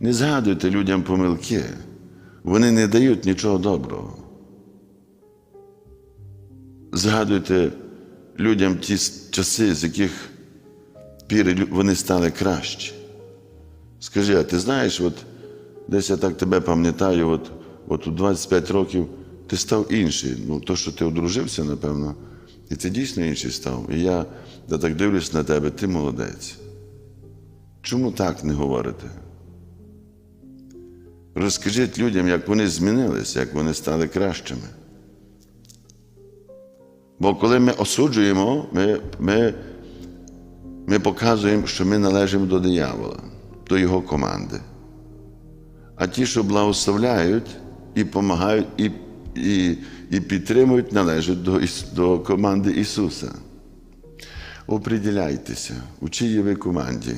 Не згадуйте людям помилки. Вони не дають нічого доброго. Згадуйте людям ті часи, з яких пір вони стали кращі. Скажи, а ти знаєш, от десь я так тебе пам'ятаю, от, от у 25 років ти став інший. Ну, то, що ти одружився, напевно, і ти дійсно інший став. І я, я так дивлюсь на тебе, ти молодець. Чому так не говорите? Розкажіть людям, як вони змінилися, як вони стали кращими. Бо коли ми осуджуємо, ми, ми, ми показуємо, що ми належимо до диявола, до його команди. А ті, що благословляють і допомагають, і, і, і підтримують, належать до, до команди Ісуса. Оприділяйтеся, у чиїй ви команді.